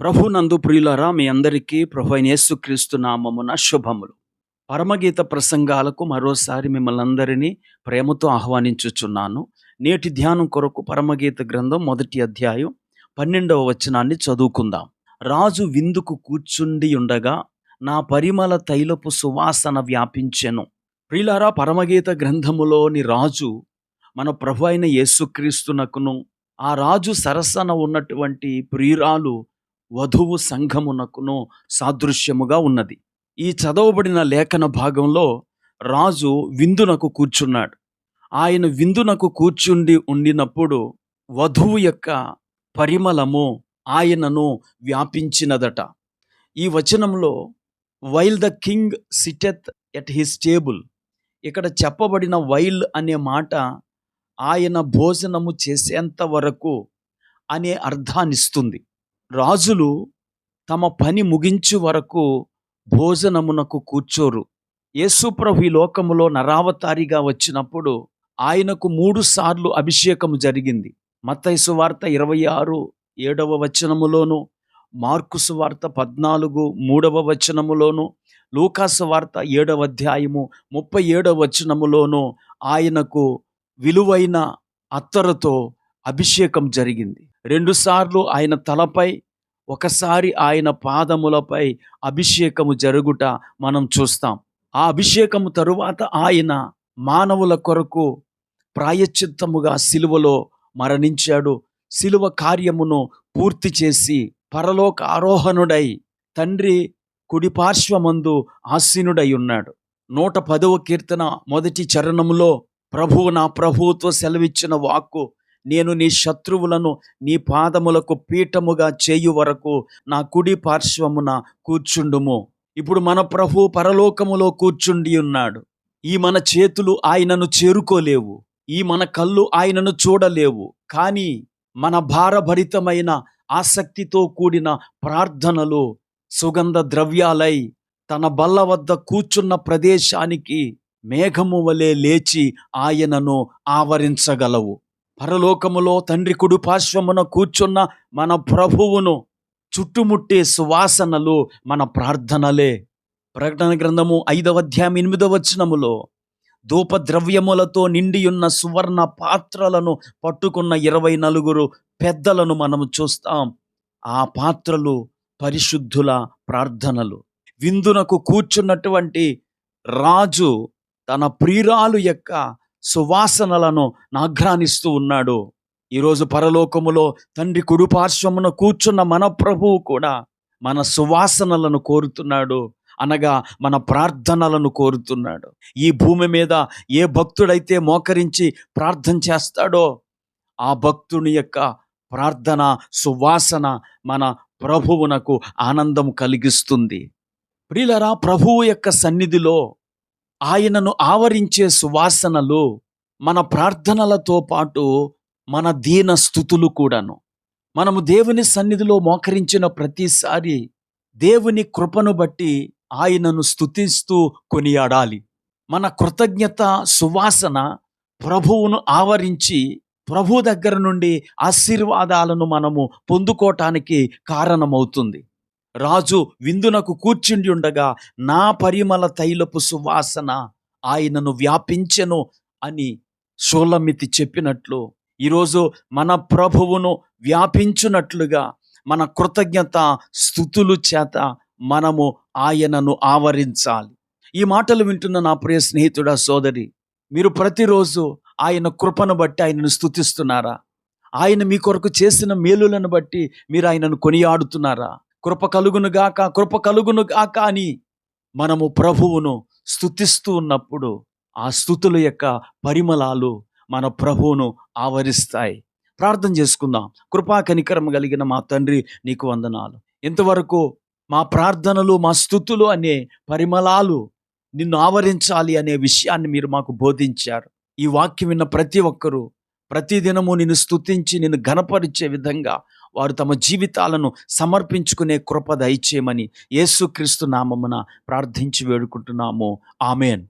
ప్రభు నందు ప్రియులరా మీ అందరికీ ప్రభు అయిన యేసుక్రీస్తు నామమున శుభములు. పరమగీత ప్రసంగాలకు మరోసారి మిమ్మల్ని అందరినీ ప్రేమతో ఆహ్వానించుచున్నాను. నేటి ధ్యానం కొరకు పరమగీత గ్రంథం మొదటి అధ్యాయం పన్నెండవ వచనాన్ని చదువుకుందాం. రాజు విందుకు కూర్చుండి ఉండగా నా పరిమళ తైలపు సువాసన వ్యాపించెను. ప్రియులారా పరమగీత గ్రంథములోని రాజు మన ప్రభు అయిన యేసుక్రీస్తునకును ఆ రాజు సరసన ఉన్నటువంటి ప్రియురాలు వధువు సంఘమునకును సాదృశ్యముగా ఉన్నది. ఈ చదవబడిన లేఖన భాగంలో రాజు విందునకు కూర్చున్నాడు. ఆయన విందునకు కూర్చుండి ఉండినప్పుడు వధువు యొక్క పరిమళము ఆయనను వ్యాపించినదట. ఈ వచనంలో while the king sitteth at his table ఇక్కడ చెప్పబడిన వైల్ అనే మాట ఆయన భోజనము చేసేంత వరకు అనే అర్థాన్నిస్తుంది. రాజులు తమ పని ముగించు వరకు భోజనమునకు కూర్చోరు. యేసుప్రభు ఈ లోకములో నరావతారిగా వచ్చినప్పుడు ఆయనకు మూడు సార్లు అభిషేకము జరిగింది. మత్తైసు వార్త ఇరవై ఆరు ఏడవ వచనములోను మార్కుసు వార్త పద్నాలుగు మూడవ వచనములోను లూకాసు వార్త ఏడవ అధ్యాయము ముప్పై ఏడవ వచనములోను ఆయనకు విలువైన అత్తరుతో అభిషేకం జరిగింది. రెండుసార్లు ఆయన తలపై ఒకసారి ఆయన పాదములపై అభిషేకము జరుగుట మనం చూస్తాం. ఆ అభిషేకము తరువాత ఆయన మానవుల కొరకు ప్రాయశ్చిత్తముగా సిలువలో మరణించాడు. సిలువ కార్యమును పూర్తి చేసి పరలోక ఆరోహణుడై తండ్రి కుడి పార్శ్వమందు ఆసీనుడై ఉన్నాడు. నూట పదవ కీర్తన మొదటి చరణములో ప్రభువు నా ప్రభువుతో సెలవిచ్చిన వాక్కు నేను నీ శత్రువులను నీ పాదములకు పీఠముగా చేయు వరకు నా కుడి పార్శ్వమున కూర్చుండుము. ఇప్పుడు మన ప్రభు పరలోకములో కూర్చుండి ఉన్నాడు. ఈ మన చేతులు ఆయనను చేరుకోలేవు. ఈ మన కళ్ళు ఆయనను చూడలేవు. కానీ మన భారభరితమైన ఆసక్తితో కూడిన ప్రార్థనలు సుగంధ ద్రవ్యాలై తన బల్ల వద్ద కూర్చున్న ప్రదేశానికి మేఘము వలె లేచి ఆయనను ఆవరించగలవు. పరలోకములో తండ్రి కుడి పార్శ్వమున కూర్చున్న మన ప్రభువును చుట్టుముట్టే సువాసనలు మన ప్రార్థనలే. ప్రకటన గ్రంథము ఐదవ అధ్యాయం ఎనిమిదవ వచనములో ధూప ద్రవ్యములతో నిండియున్న సువర్ణ పాత్రలను పట్టుకున్న ఇరవై నలుగురు పెద్దలను మనము చూస్తాం. ఆ పాత్రలు పరిశుద్ధుల ప్రార్థనలు. విందునకు కూర్చున్నటువంటి రాజు తన ప్రియురాలు యొక్క సువాసనలను నాఘ్రానిస్తూ ఉన్నాడు. ఈరోజు పరలోకములో తండ్రి కుడిపార్శ్వమున కూర్చున్న మన ప్రభువు కూడా మన సువాసనలను కోరుతున్నాడు. అనగా మన ప్రార్థనలను కోరుతున్నాడు. ఈ భూమి మీద ఏ భక్తుడైతే మోకరించి ప్రార్థన చేస్తాడో ఆ భక్తుని యొక్క ప్రార్థన సువాసన మన ప్రభువునకు ఆనందం కలిగిస్తుంది. ప్రియులరా ప్రభువు యొక్క సన్నిధిలో ఆయనను ఆవరించే సువాసనలు మన ప్రార్థనలతో పాటు మన దీన స్థుతులు కూడాను. మనము దేవుని సన్నిధిలో మోకరించిన ప్రతిసారి దేవుని కృపను బట్టి ఆయనను స్థుతిస్తూ కొనియాడాలి. మన కృతజ్ఞత సువాసన ప్రభువును ఆవరించి ప్రభు దగ్గర నుండి ఆశీర్వాదాలను మనము పొందుకోవటానికి కారణమవుతుంది. రాజు విందునకు కూర్చుండి ఉండగా నా పరిమళ తైలపు సువాసన ఆయనను వ్యాపించెను అని షోలమితి చెప్పినట్లు ఈరోజు మన ప్రభువును వ్యాపించునట్లుగా మన కృతజ్ఞత స్థుతులు చేత మనము ఆయనను ఆవరించాలి. ఈ మాటలు వింటున్న నా ప్రియ స్నేహితుడా సోదరి మీరు ప్రతిరోజు ఆయన కృపను బట్టి ఆయనను స్థుతిస్తున్నారా? ఆయన మీ కొరకు చేసిన మేలులను బట్టి మీరు ఆయనను కొనియాడుతున్నారా? కృప కలుగును గాక కృప కలుగును గాక అని మనము ప్రభువును స్థుతిస్తూ ఉన్నప్పుడు ఆ స్థుతుల యొక్క పరిమళాలు మన ప్రభువును ఆవరిస్తాయి. ప్రార్థన చేసుకుందాం. కృపా కనికరం కలిగిన మా తండ్రి నీకు వందనాలు. ఇంతవరకు మా ప్రార్థనలు మా స్థుతులు అనే పరిమళాలు నిన్ను ఆవరించాలి అనే విషయాన్ని మీరు మాకు బోధించారు. ఈ వాక్యం విన్న ప్రతి ఒక్కరూ ప్రతిదినము నిన్ను స్థుతించి నిన్ను ఘనపరిచే విధంగా వారు తమ జీవితాలను సమర్పించుకునే కృప దయచేయమని యేసుక్రీస్తు నామమున ప్రార్థించి వేడుకుంటున్నాము. ఆమెన్.